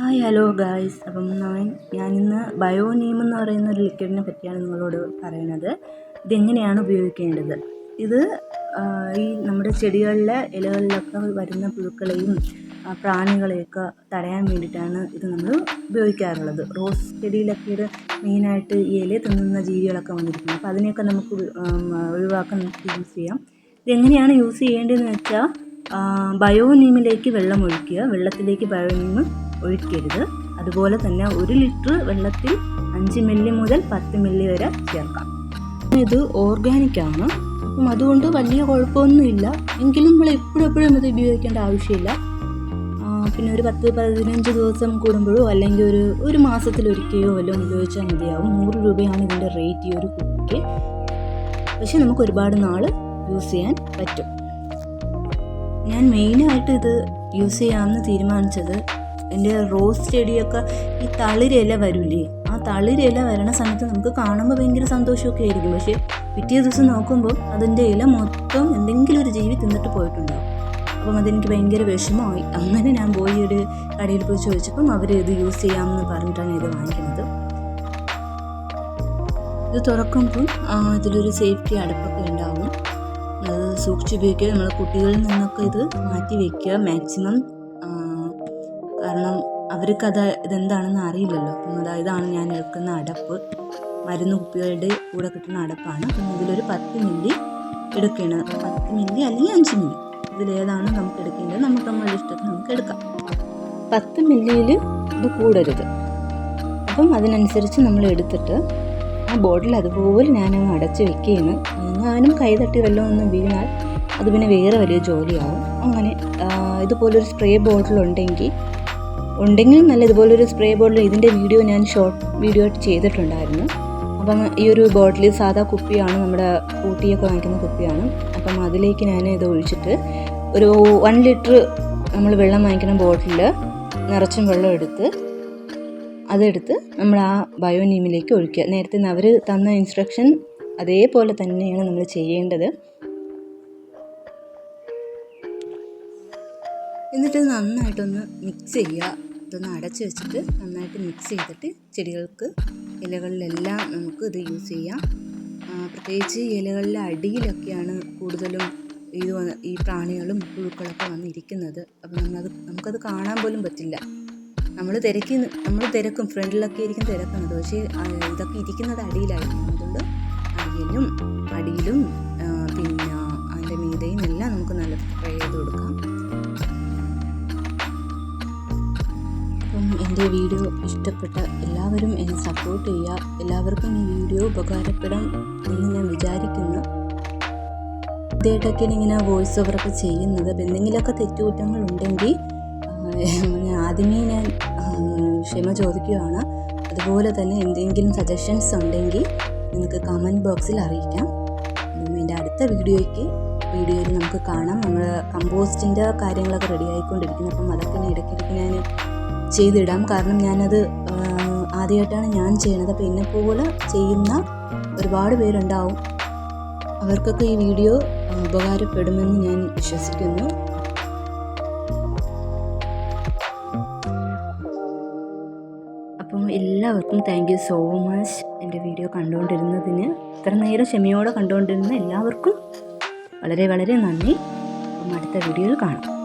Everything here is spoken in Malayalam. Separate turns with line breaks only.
Hi hello guys. അപ്പം ഞാൻ ഞാനിന്ന് ബയോനീം എന്ന് പറയുന്ന ഒരു ലിക്വിഡിനെ പറ്റിയാണ് നിങ്ങളോട് പറയുന്നത്. ഇതെങ്ങനെയാണ് ഉപയോഗിക്കേണ്ടത്? ഇത് ഈ നമ്മുടെ ചെടികളിലെ ഇലകളിലൊക്കെ വരുന്ന പുഴുക്കളെയും പ്രാണികളെയൊക്കെ തടയാൻ വേണ്ടിയിട്ടാണ് ഇത് നമ്മൾ ഉപയോഗിക്കാറുള്ളത്. റോസ് ചെടിയിലൊക്കെ ഇത് മെയിനായിട്ട് ഈ ഇല തിന്നുന്ന ജീവികളൊക്കെ വന്നിരിക്കുന്നത് അപ്പോൾ അതിനെയൊക്കെ നമുക്ക് ഒഴിവാക്കാൻ നമുക്ക് യൂസ് ചെയ്യാം. ഇതെങ്ങനെയാണ് യൂസ് ചെയ്യേണ്ടതെന്ന് വെച്ചാൽ ബയോനീമിലേക്ക് വെള്ളം ഒഴിക്കുക. വെള്ളത്തിലേക്ക് ബയോനീം ഒഴിക്കരുത്. അതുപോലെ തന്നെ ഒരു ലിറ്റർ വെള്ളത്തിൽ അഞ്ച് മില്ലി മുതൽ പത്ത് മില്ലി വരെ ചേർക്കാം. ഇത് ഓർഗാനിക് ആണ്. അപ്പം അതുകൊണ്ട് വലിയ കുഴപ്പമൊന്നുമില്ല. എങ്കിലും നമ്മൾ എപ്പോഴും എപ്പോഴും ഇത് ഉപയോഗിക്കേണ്ട ആവശ്യമില്ല. പിന്നെ ഒരു പത്ത് പതിനഞ്ച് ദിവസം കൂടുമ്പോഴോ അല്ലെങ്കിൽ ഒരു ഒരു മാസത്തിലൊരിക്കയോ വല്ലതും ഉപയോഗിച്ചാൽ മതിയാവും. നൂറ് രൂപയാണ് ഇതിന്റെ റേറ്റ് ഈ ഒരു കുപ്പിക്ക്. പക്ഷെ നമുക്ക് ഒരുപാട് നാൾ യൂസ് ചെയ്യാൻ പറ്റും. ഞാൻ മെയിനായിട്ട് ഇത് യൂസ് ചെയ്യാമെന്ന് തീരുമാനിച്ചത് എന്റെ റോസ് ചെടിയൊക്കെ ഈ തളിരില വരൂലേ? ആ തളിരില വരണ സമയത്ത് നമുക്ക് കാണുമ്പോൾ ഭയങ്കര സന്തോഷമൊക്കെ ആയിരിക്കും. പക്ഷേ പിറ്റേ ദിവസം നോക്കുമ്പോൾ അതിന്റെ ഇല മൊത്തം എന്തെങ്കിലും ഒരു ജീവി തിന്നിട്ട് പോയിട്ടുണ്ടാവും. അപ്പം അതെനിക്ക് ഭയങ്കര വിഷമമായി. അങ്ങനെ ഞാൻ പോയി ഒരു കടയിൽ പോയി ചോദിച്ചപ്പം അവർ ഇത് യൂസ് ചെയ്യാമെന്ന് പറഞ്ഞിട്ടാണ് ഇത് വാങ്ങിക്കുന്നത്. ഇത് തുറക്കുമ്പോൾ ഇതിലൊരു സേഫ്റ്റി അടുപ്പൊക്കെ ഉണ്ടാവും. അത് സൂക്ഷിച്ച് ഉപയോഗിക്കുക. നമ്മൾ കുട്ടികളിൽ നിന്നൊക്കെ ഇത് മാറ്റി വയ്ക്കുക മാക്സിമം അവർക്കത് ഇതെന്താണെന്ന് അറിയില്ലല്ലോ. അപ്പം അതാ ഇതാണ് ഞാൻ എടുക്കുന്ന അടപ്പ്. മരുന്ന് കുപ്പികളുടെ കൂടെ കിട്ടുന്ന അടപ്പാണ്. അപ്പം ഇതിലൊരു പത്ത് മില്ലി എടുക്കണം പത്ത് മില്ലി അല്ലെങ്കിൽ അഞ്ച് മില്ലി. ഇതിലേതാണ് നമുക്ക് എടുക്കേണ്ടത്. നമുക്ക് നമ്മുടെ ഇഷ്ടത്തിന് നമുക്ക് എടുക്കാം. പത്ത് മില്ലിയിൽ ഇത് കൂടരുത്. അപ്പം അതിനനുസരിച്ച് നമ്മൾ എടുത്തിട്ട് ആ ബോട്ടിൽ അതുപോലെ ഞാനങ്ങ് അടച്ച് വെക്കുകയാണ്. എങ്ങാനും കൈ തട്ടി വല്ലതും ഒന്ന് വീണാൽ അത് പിന്നെ വേറെ വലിയ ജോലിയാവും. അങ്ങനെ ഇതുപോലൊരു സ്പ്രേ ബോട്ടിൽ ഉണ്ടെങ്കിൽ ഉണ്ടെങ്കിൽ നല്ല ഇതുപോലൊരു സ്പ്രേ ബോട്ടിൽ ഇതിന്റെ വീഡിയോ ഞാൻ ഷോർട്ട് വീഡിയോ ചെയ്തിട്ടുണ്ടായിരുന്നു. അപ്പം ഈ ഒരു ബോട്ടിൽ സാധാ കുപ്പിയാണ് നമ്മുടെ ഊട്ടിയൊക്കെ വാങ്ങിക്കുന്ന കുപ്പിയാണ്. അപ്പം അതിലേക്ക് ഞാൻ ഇത് ഒഴിച്ചിട്ട് ഒരു വൺ ലിറ്റർ നമ്മൾ വെള്ളം വാങ്ങിക്കുന്ന ബോട്ടിൽ നിറച്ചും വെള്ളം എടുത്ത് അതെടുത്ത് നമ്മൾ ആ ബയോനീമിലേക്ക് ഒഴിക്കുക. നേരത്തെ അവർ തന്ന ഇൻസ്ട്രക്ഷൻ അതേപോലെ തന്നെയാണ് നമ്മൾ ചെയ്യേണ്ടത്. എന്നിട്ട് നന്നായിട്ടൊന്ന് മിക്സ് ചെയ്യുക. ഇതൊന്ന് അടച്ചു വെച്ചിട്ട് നന്നായിട്ട് മിക്സ് ചെയ്തിട്ട് ചെടികൾക്ക് ഇലകളിലെല്ലാം നമുക്ക് ഇത് യൂസ് ചെയ്യാം. പ്രത്യേകിച്ച് ഇലകളിലെ അടിയിലൊക്കെയാണ് കൂടുതലും ഇത് ഈ പ്രാണികളും പുഴുക്കളൊക്കെ വന്നിരിക്കുന്നത്. അപ്പോൾ നമ്മളത് നമുക്കത് കാണാൻ പോലും പറ്റില്ല. നമ്മൾ തിരക്കി നമ്മൾ തിരക്കും ഫ്രണ്ടിലൊക്കെ ഇരിക്കും തിരക്കുന്നത്. പക്ഷേ ഇതൊക്കെ ഇരിക്കുന്നത് അടിയിലായിരിക്കും. അതുകൊണ്ട് അടിയിലും അടിയിലും പിന്നെ അതിന്റെ മീതയും എല്ലാം നമുക്ക് നല്ല സ്പ്രേ ചെയ്ത് കൊടുക്കാം. എന്റെ വീഡിയോ ഇഷ്ടപ്പെട്ട എല്ലാവരും എന്നെ സപ്പോർട്ട് ചെയ്യുക. എല്ലാവർക്കും ഈ വീഡിയോ ഉപകാരപ്പെടാം എന്ന് ഞാൻ വിചാരിക്കുന്നു. ഇതായിട്ടൊക്കെയാണ് ഇങ്ങനെ വോയിസ് ഓവറൊക്കെ ചെയ്യുന്നത് എന്തെങ്കിലുമൊക്കെ തെറ്റുകുറ്റങ്ങൾ ഉണ്ടെങ്കിൽ ആദ്യമേ ഞാൻ ക്ഷമ ചോദിക്കുകയാണ്. അതുപോലെ തന്നെ എന്തെങ്കിലും സജഷൻസ് ഉണ്ടെങ്കിൽ നിങ്ങൾക്ക് കമന്റ് ബോക്സിൽ അറിയിക്കാം. എന്റെ അടുത്ത വീഡിയോയ്ക്ക് വീഡിയോയിൽ നമുക്ക് കാണാം. നമ്മൾ കമ്പോസ്റ്റിന്റെ കാര്യങ്ങളൊക്കെ റെഡി ആയിക്കൊണ്ടിരിക്കുന്നു. അപ്പം അതൊക്കെ ഇടയ്ക്കിടയ്ക്ക് ഞാൻ ചെയ്തിടാം. കാരണം ഞാനത് ആദ്യമായിട്ടാണ് ഞാൻ ചെയ്യണത്. അപ്പോൾ എന്നെ പോലെ ചെയ്യുന്ന ഒരുപാട് പേരുണ്ടാവും. അവർക്കൊക്കെ ഈ വീഡിയോ ഉപകാരപ്പെടുമെന്ന് ഞാൻ വിശ്വസിക്കുന്നു. അപ്പം എല്ലാവർക്കും താങ്ക് യു സോ മച്ച് എന്റെ വീഡിയോ കണ്ടുകൊണ്ടിരുന്നതിന് ഇത്ര നേരം ക്ഷമയോടെ കണ്ടുകൊണ്ടിരുന്ന എല്ലാവർക്കും വളരെ വളരെ നന്ദി. അപ്പം അടുത്ത വീഡിയോയിൽ കാണാം.